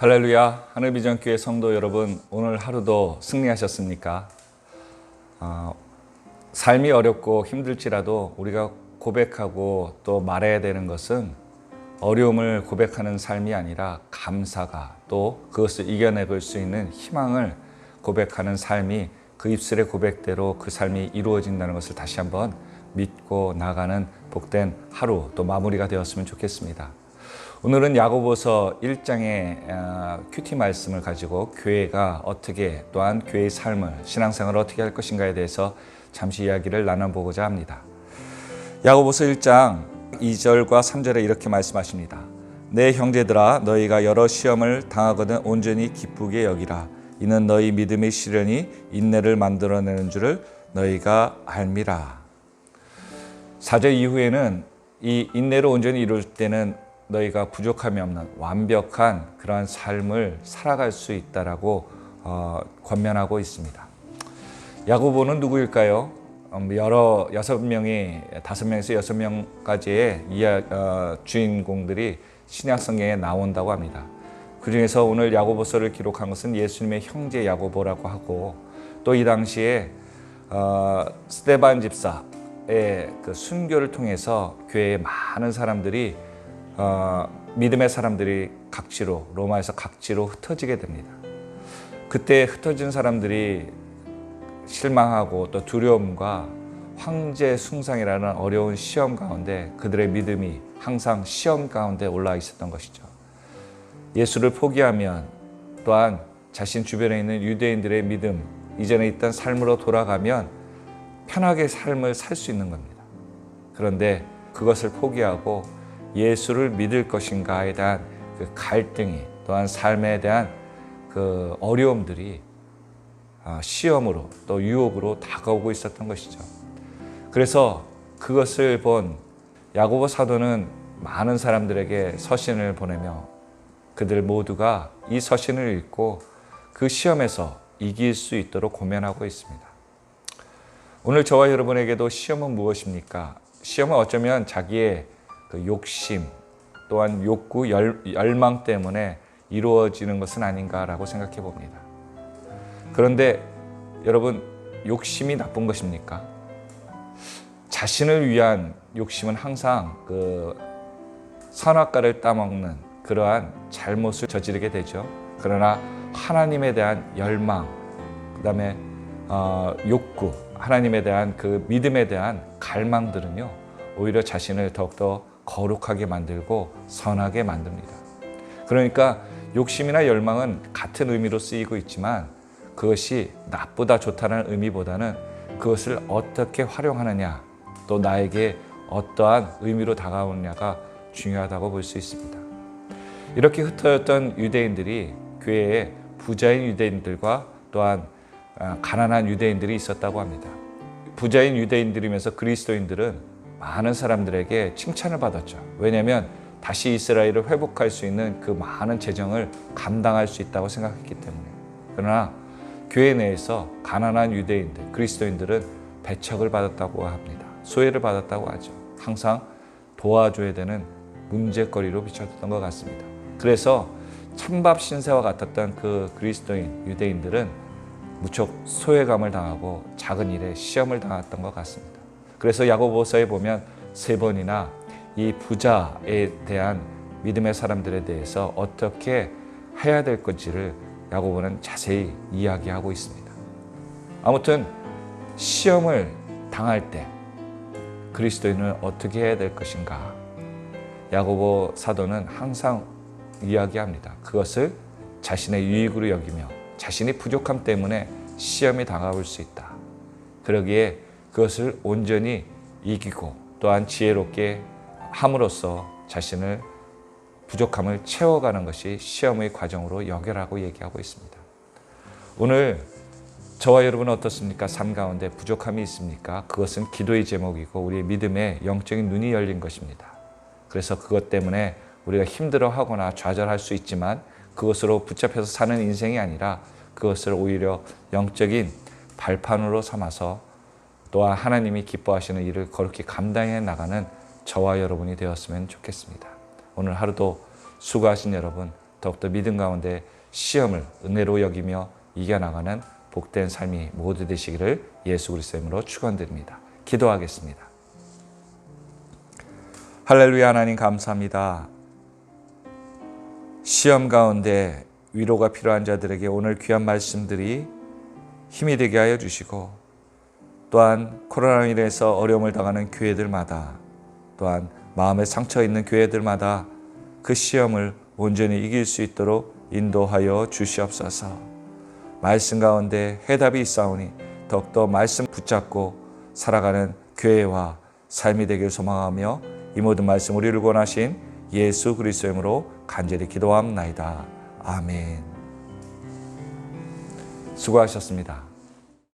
할렐루야 하늘비전교회 성도 여러분 오늘 하루도 승리하셨습니까? 어, 삶이 어렵고 힘들지라도 우리가 고백하고 또 말해야 되는 것은 어려움을 고백하는 삶이 아니라 감사가 또 그것을 이겨내볼 수 있는 희망을 고백하는 삶이 그 입술의 고백대로 그 삶이 이루어진다는 것을 다시 한번 믿고 나가는 복된 하루 또 마무리가 되었으면 좋겠습니다. 오늘은 야고보서 1장의 어, 큐티 말씀을 가지고 교회가 어떻게 또한 교회의 삶을 신앙생활을 어떻게 할 것인가에 대해서 잠시 이야기를 나눠보고자 합니다. 야고보서 1장 2절과 3절에 이렇게 말씀하십니다. 내 형제들아 너희가 여러 시험을 당하거든 온전히 기쁘게 여기라 이는 너희 믿음의 시련이 인내를 만들어내는 줄을 너희가 알미라. 4절 이후에는 이 인내를 온전히 이룰 때는 너희가 부족함이 없는 완벽한 그러한 삶을 살아갈 수 있다라고 어, 권면하고 있습니다. 야고보는 누구일까요? 음, 여러 여섯 명이 다섯 명에서 여섯 명까지의 이야, 어, 주인공들이 신약 성경에 나온다고 합니다. 그 중에서 오늘 야고보서를 기록한 것은 예수님의 형제 야고보라고 하고 또 이 당시에 어, 스테반 집사의 그 순교를 통해서 교회에 많은 사람들이 어, 믿음의 사람들이 각지로 로마에서 각지로 흩어지게 됩니다. 그때 흩어진 사람들이 실망하고 또 두려움과 황제 숭상이라는 어려운 시험 가운데 그들의 믿음이 항상 시험 가운데 올라 있었던 것이죠. 예수를 포기하면 또한 자신 주변에 있는 유대인들의 믿음, 이전에 있던 삶으로 돌아가면 편하게 삶을 살 수 있는 겁니다. 그런데 그것을 포기하고 예수를 믿을 것인가에 대한 그 갈등이 또한 삶에 대한 그 어려움들이 아, 시험으로 또 유혹으로 다가오고 있었던 것이죠. 그래서 그것을 본 야고보 사도는 많은 사람들에게 서신을 보내며 그들 모두가 이 서신을 읽고 그 시험에서 이길 수 있도록 고면하고 있습니다. 오늘 저와 여러분에게도 시험은 무엇입니까? 시험은 어쩌면 자기의 그 욕심 또한 욕구, 열, 열망 때문에 이루어지는 것은 아닌가라고 생각해 봅니다. 그런데 여러분 욕심이 나쁜 것입니까? 자신을 위한 욕심은 항상 그 선악과를 따먹는 그러한 잘못을 저지르게 되죠. 그러나 하나님에 대한 열망, 그 다음에 어, 욕구, 하나님에 대한 그 믿음에 대한 갈망들은요 오히려 자신을 더욱더 거룩하게 만들고 선하게 만듭니다. 그러니까 욕심이나 열망은 같은 의미로 쓰이고 있지만 그것이 나쁘다 좋다는 의미보다는 그것을 어떻게 활용하느냐 또 나에게 어떠한 의미로 다가오느냐가 중요하다고 볼 수 있습니다. 이렇게 흩어졌던 유대인들이 교회에 부자인 유대인들과 또한 가난한 유대인들이 있었다고 합니다. 부자인 유대인들이면서 그리스도인들은 많은 사람들에게 칭찬을 받았죠. 왜냐하면 다시 이스라엘을 회복할 수 있는 그 많은 재정을 감당할 수 있다고 생각했기 때문에. 그러나 교회 내에서 가난한 유대인들, 그리스도인들은 배척을 받았다고 합니다. 소외를 받았다고 하죠. 항상 도와줘야 되는 문제거리로 비춰졌던 것 같습니다. 그래서 찬밥 신세와 같았던 그 그리스도인 유대인들은 무척 소외감을 당하고 작은 일에 시험을 당했던 것 같습니다. 그래서 야고보서에 보면 세 번이나 이 부자에 대한 믿음의 사람들에 대해서 어떻게 해야 될 건지를 야고보는 자세히 이야기하고 있습니다. 아무튼 시험을 당할 때 그리스도인은 어떻게 해야 될 것인가? 야고보 사도는 항상 이야기합니다. 그것을 자신의 유익으로 여기며 자신이 부족함 때문에 시험이 다가올 수 있다. 그러기에 그것을 온전히 이기고 또한 지혜롭게 함으로써 자신을 부족함을 채워가는 것이 시험의 과정으로 연결하고 얘기하고 있습니다. 오늘 저와 여러분은 어떻습니까? 삶 가운데 부족함이 있습니까? 그것은 기도의 제목이고 우리의 믿음의 영적인 눈이 열린 것입니다. 그래서 그것 때문에 우리가 힘들어하거나 좌절할 수 있지만 그것으로 붙잡혀서 사는 인생이 아니라 그것을 오히려 영적인 발판으로 삼아서 또한 하나님이 기뻐하시는 일을 거룩히 감당해 나가는 저와 여러분이 되었으면 좋겠습니다. 오늘 하루도 수고하신 여러분 더욱더 믿음 가운데 시험을 은혜로 여기며 이겨나가는 복된 삶이 모두 되시기를 예수 그리스도의 이름으로 축원드립니다. 기도하겠습니다. 할렐루야 하나님 감사합니다. 시험 가운데 위로가 필요한 자들에게 오늘 귀한 말씀들이 힘이 되게 하여 주시고 또한 코로나로 인해서 어려움을 당하는 교회들마다 또한 마음에 상처 있는 교회들마다 그 시험을 온전히 이길 수 있도록 인도하여 주시옵소서. 말씀 가운데 해답이 있사오니 더욱더 말씀 붙잡고 살아가는 교회와 삶이 되길 소망하며 이 모든 말씀 우리를 권하신 예수 그리스도의 이름으로 간절히 기도함나이다. 아멘. 수고하셨습니다.